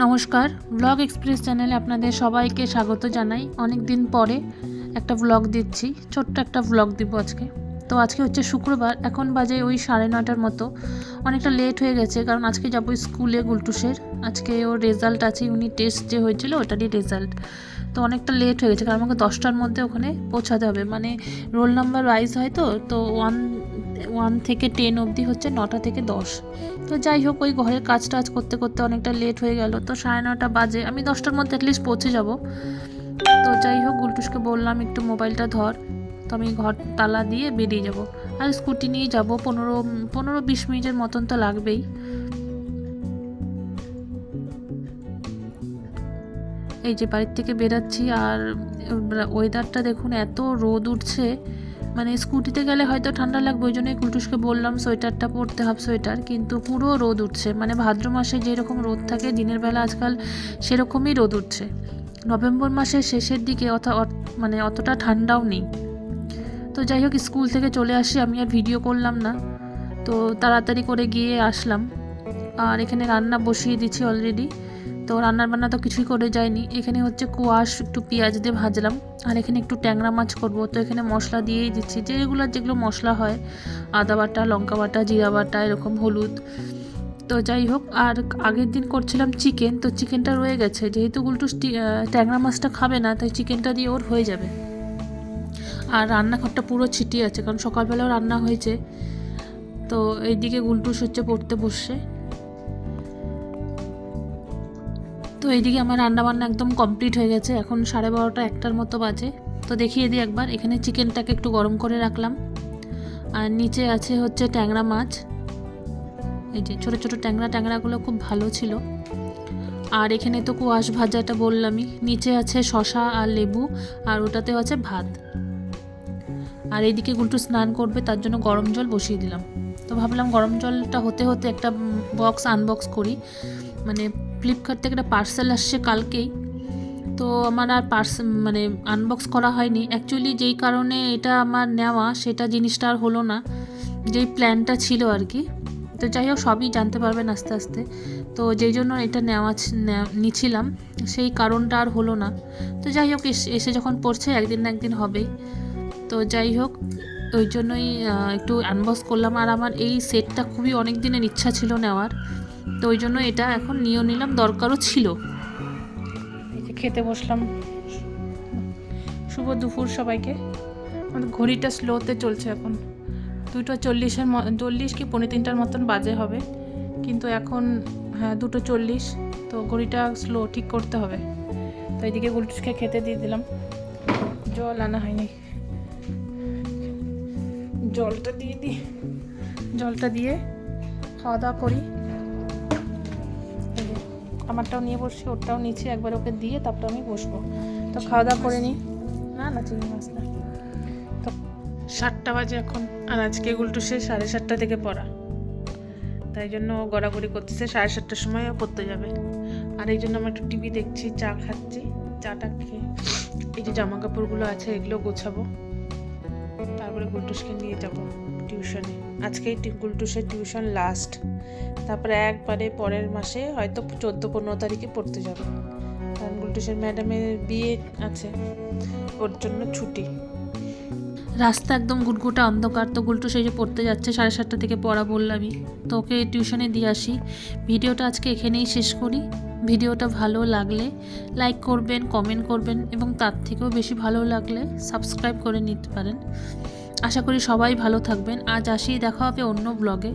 নমস্কার। Blog express চ্যানেলে আপনাদের সবাইকে স্বাগত জানাই। অনেক দিন পরে একটা ব্লগ দিচ্ছি, ছোট্ট একটা ব্লগ দিব আজকে। তো আজকে হচ্ছে শুক্রবার, এখন বাজে ওই সাড়ে নটার মতো। অনেকটা লেট হয়ে গেছে, কারণ আজকে যাব স্কুলে গুলটুসের। আজকে ওর রেজাল্ট আছে, উনি টেস্ট যে হয়েছিল ওটারই রেজাল্ট তো অনেকটা লেট হয়ে গেছে, কারণ আমাকে দশটার মধ্যে ওখানে পৌঁছাতে হবে। মানে রোল নাম্বার ওয়াইজ হয় তো তো ওয়ান ওয়ান থেকে টেন অবধি হচ্ছে নটা থেকে দশ। তো যাই হোক, ওই ঘরের কাজ টাজ করতে করতে অনেকটা লেট হয়ে গেল। তো সাড়ে নটা বাজে, আমি দশটার মধ্যে অ্যাটলিস্ট পৌঁছে যাব। তো যাই হোক, গুলটুসকে বললাম, একটু মোবাইলটা ধর। তো আমি ঘর তালা দিয়ে বেরিয়ে যাব। আর স্কুটি নিয়ে যাব, পনেরো পনেরো বিশ মিনিটের মতন তো লাগবেই। এই যে বাড়ির থেকে বেরাচ্ছি, আর ওয়েদারটা দেখুন, এত রোদ উঠছে। মানে স্কুটিতে গেলে হয়তো ঠান্ডা লাগবে, ওই জন্যই কুলটুসকে বললাম সোয়েটারটা পরতে হাফ সোয়েটার। কিন্তু পুরো রোদ উঠছে মানে ভাদ্র মাসে যেরকম রোদ থাকে, দিনের বেলা আজকাল সেরকমই রোদ উঠছে। নভেম্বর মাসের শেষের দিকে অথা মানে অতটা ঠান্ডাও নেই। তো যাই হোক, স্কুল থেকে চলে আসি, আমি আর ভিডিও করলাম না। তো তাড়াতাড়ি করে গিয়ে আসলাম। আর এখানে রান্না বসিয়ে দিচ্ছি অলরেডি। তো রান্নার বান্না তো কিছুই করে যায়নি এখানে হচ্ছে কোয়াশ, একটু পেঁয়াজ দিয়ে ভাজলাম। আর এখানে একটু ট্যাংরা মাছ করব। তো এখানে মশলা দিয়েই দিচ্ছি। যেগুলো যেগুলো মশলা হয়, আদা বাটা, লঙ্কা বাটা, জিরা বাটা, এরকম হলুদ। তো যাই হোক, আর আগের দিন করছিলাম চিকেন। তো চিকেনটা রয়ে গেছে। যেহেতু গুলটু ট্যাংরা মাছটা খাবে না, তাই চিকেনটা দিয়ে ওর হয়ে যাবে। আর রান্নাঘরটা পুরো ছিটিয়ে আছে, কারণ সকালবেলাও রান্না হয়েছে। তো এইদিকে গুলটুস হচ্ছে পড়তে বসছে। তো এইদিকে আমার রান্না বান্না একদম কমপ্লিট হয়ে গেছে। এখন সাড়ে বারোটা একটার মতো বাজে। তো দেখিয়ে দিই একবার। এখানে চিকেনটাকে একটু গরম করে রাখলাম। আর নিচে আছে হচ্ছে ট্যাংরা মাছ। এই যে ছোটো ছোটো ট্যাংরা, ট্যাংরাগুলো খুব ভালো ছিল। আর এখানে তো কুয়াশ ভাজাটা বললামই। নিচে আছে শশা আর লেবু, আর ওটাতে আছে ভাত। আর এইদিকে গুলটু স্নান করবে, তার জন্য গরম জল বসিয়ে দিলাম। তো ভাবলাম গরম জলটা হতে হতে একটা বক্স আনবক্স করি। মানে ফ্লিপকার্ট থেকে একটা পার্সেল আসছে কালকেই। তো আমার আর পার্স মানে আনবক্স করা হয়নি। অ্যাকচুয়ালি যেই কারণে এটা আমার নেওয়া, সেটা জিনিসটা আর হলো না। যেই প্ল্যানটা ছিল আর কি। তো যাই হোক, সবই জানতে পারবেন আস্তে আস্তে। তো যেই জন্য এটা নেওয়া নিছিলাম, সেই কারণটা আর হলো না। তো যাই হোক, এসে যখন পড়ছে, একদিন না একদিন হবেই। তো যাই হোক, ওই জন্যই একটু আনবক্স করলাম। আর আমার এই সেটটা খুবই অনেক দিনের ইচ্ছা ছিল নেওয়ার। তো ওই জন্য এটা এখন নিয়েও নিলাম, দরকারও ছিল। খেতে বসলাম। শুভ দুপুর সবাইকে। আমাদের ঘড়িটা স্লোতে চলছে এখন। দুটো চল্লিশের চল্লিশ কি পৌনে তিনটার মতন বাজে হবে। কিন্তু এখন হ্যাঁ দুটো চল্লিশ। তো ঘড়িটা স্লো ঠিক করতে হবে। তো এইদিকে গুলটুসকে খেতে দিয়ে দিলাম। জল আনা হয়নি। জলটা দিয়ে দিই জলটা দিয়ে খাওয়া দাওয়া করি। আমারটাও নিয়ে বসছি, ওরটাও নিচ্ছি, একবার ওকে দিয়ে তারপর আমি বসবো। তো খাওয়া দাওয়া করে নিই। না না, চিংড়ি মাছ না। তো সাতটা বাজে এখন, আর আজকে গুলটু সে সাড়ে সাতটা থেকে পড়া। তাই জন্য ও গড়াগড়ি করতেছে, সাড়ে সাতটার সময় ও পড়তে যাবে। আর এই জন্য আমরা একটু টিভি দেখছি, চা খাচ্ছি, চাটা খেয়ে এই যে জামা কাপড়গুলো আছে, এগুলো গোছাবো। তারপরে গুলটুসকে নিয়ে যাব। টিউশনে আজকেই টি- গুলটুসের টিউশন লাস্ট তারপরে একবারে পরের মাসে হয়তো চোদ্দ পনেরো তারিখে পড়তে যাবে। কারণ গুলটুসের ম্যাডামের বিয়ে আছে। ওর জন্য ছুটি। রাস্তা একদম গুটগুটা অন্ধকার, তো গুলটু সেই যে পড়তে যাচ্ছে সাড়ে সাতটা থেকে পড়া বললামই। তো ওকে টিউশনে দিয়ে আসি। ভিডিওটা আজকে এখানেই শেষ করি। ভিডিওটা ভালো লাগলে লাইক করবেন কমেন্ট করবেন এবং তার থেকেও বেশি ভালো লাগলে সাবস্ক্রাইব করে নিতে পারেন। আশা করি সবাই ভালো থাকবেন। আজ আসি দেখা হবে অন্য ব্লগে